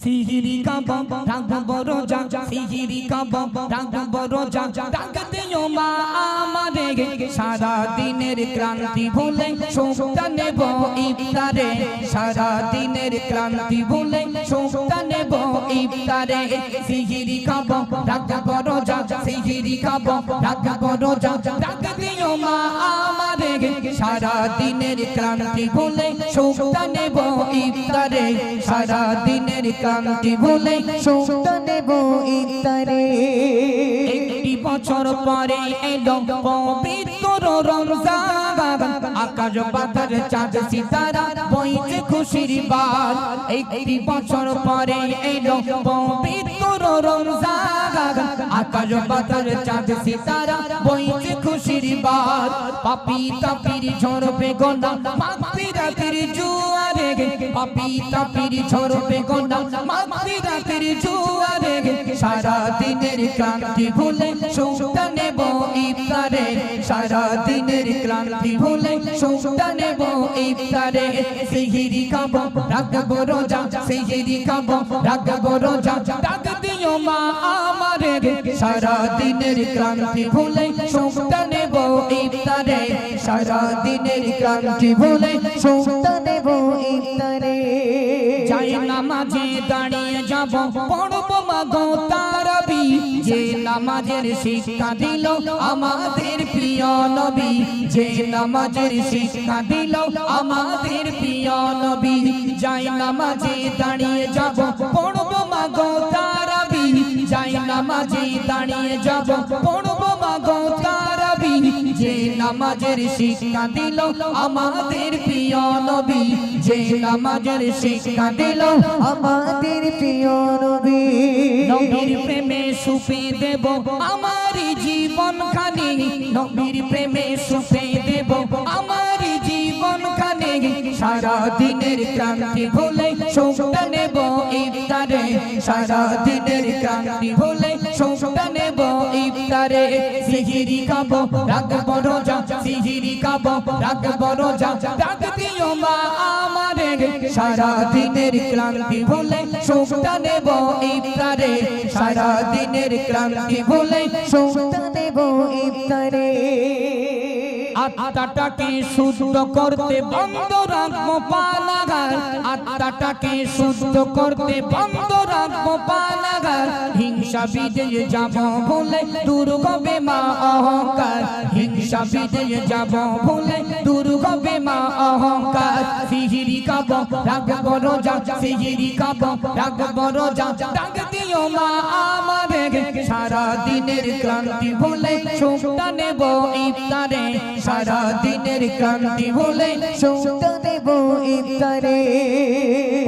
সিহিরি কাব রাখব রোজা সিহিরি কাব রাখব রোজা ডাক মা আমারে সারা দিনের ক্লান্তি ভুলে সুখটা নেব ইফতারে সারা দিনের ক্লান্তি ভুলে সুখটা নেব ইফতারে সিহিরি কাব রাখব রোজা সিহিরি কাব রাখব রোজা ডাক দিও মা আমারে সারা দিনের ক্লান্তি ভুলে সুখটা নেব ইফতারে। সারা দিনের ক্লান্তি ভুলে সুক্ত নেব ইফতারে। একটি বছর পরে এলো পবিত্র রমজান। আকাশ বাতার চাঁদ সিতারা, বইছে খুশির বার একটি বছর পরে এলো পবিত্র রমজান। আকাশ বাতার চাঁদ সিতারা, বইছে বার পাপি তাপির ঝরবে গোনা মাতৃ রাতের জুয়ারে পাপি তাপির ঝরবে গোনা মাতৃ রাতের জুয়ারে সারা দিনের ক্লান্তি ভুলে সুখটা নেব ইফতারে। সারা দিনের ক্লান্তি ভুলে সুখটা নেব ইফতারে। সিহিরি খাব, রাখব রোজা, সিহিরি খাব, রাখব রোজা। ডাক দিও মা আমারে সারা দিনের ক্লান্তি ভুলে সুখটা নেব ইফতারে। সারা দিনের ক্লান্তি ভুলে সুক্ত নেব ইফতারে। যাই নামাজে দাঁড়িয়ে যাব, পড়ব মাগো তারাবি। যে নামাজের শিক্ষা দিল আমাদের প্রিয় নবী। যে নামাজের শিক্ষা দিল আমাদের প্রিয় নবী। যাই নামাজে দাঁড়িয়ে দাঁড়িয়ে যাব, পড়ব মাগো তারাবি যে নামাজের শিক্ষা দিল আমাদের প্রিয় নবী, যে নামাজের শিক্ষা দিল আমাদের প্রিয় নবী। নবীর প্রেমে সুপে দেব আমার জীবন খানি, নবীর প্রেমে সুপে দেব আমার জীবন খানি। সারা দিনের ক্রান্তি ভুলে সুখটা নেব ইফতারে, সারা দিনের ক্রান্তি ভুলে সুখটা নেব ইফতারে। সিহিরি খাব রাখব রোজা সিহিরি খাব রাখব রোজা ডাক দিও মা আমারে, সারা দিনের ক্লান্তি ভুলে সুখটা নেব ইফতারে। সারা দিনের ক্লান্তি ভুলে সুক্ত নেব ইফতারে। আত্মাটাকে শুদ্ধ করতে বন্ধ রাখব পানাগার আত্মাটাকে শুদ্ধ করতে বন্ধ রাখব পানাগার হিংসা বিজয় যাব বলে দূর হবে মা অহংকার। হিংসা বিজয় যাব বলে দূর হবে মা অহংকার সিহিরি কাব রাখব রোজা সিহিরি কাব রাখব রোজা ডাক দিও মা সারা দিনের ক্লান্তি ভুলে সুখটা নেব ইফতারে। সারা দিনের ক্লান্তি ভুলে সুক্ত নেব ইফতারে।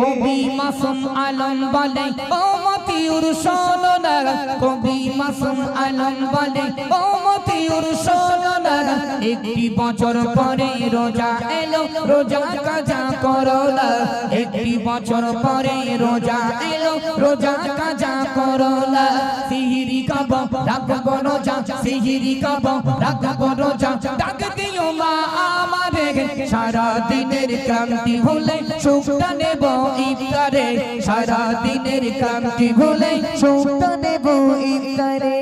কবি মাসুম আলম বলে, ও মতিউর শোনো না কবি মাসুম আলম বলে, ও মতিউর শোনো না একটি বছর পরে রোজা এলো, রোজা কাজা করো না একটি বছর পরে রোজা এলো, রোজা কাজা রাখব রোজা সিহিরি কাব রাখব রোজা ডাক দিও সারা দিনের ক্রান্তি ভুলে সুখটা নেব ইফতারে। সারা দিনের ক্রান্তি ভুলে সুখটা নেব ইফতারে।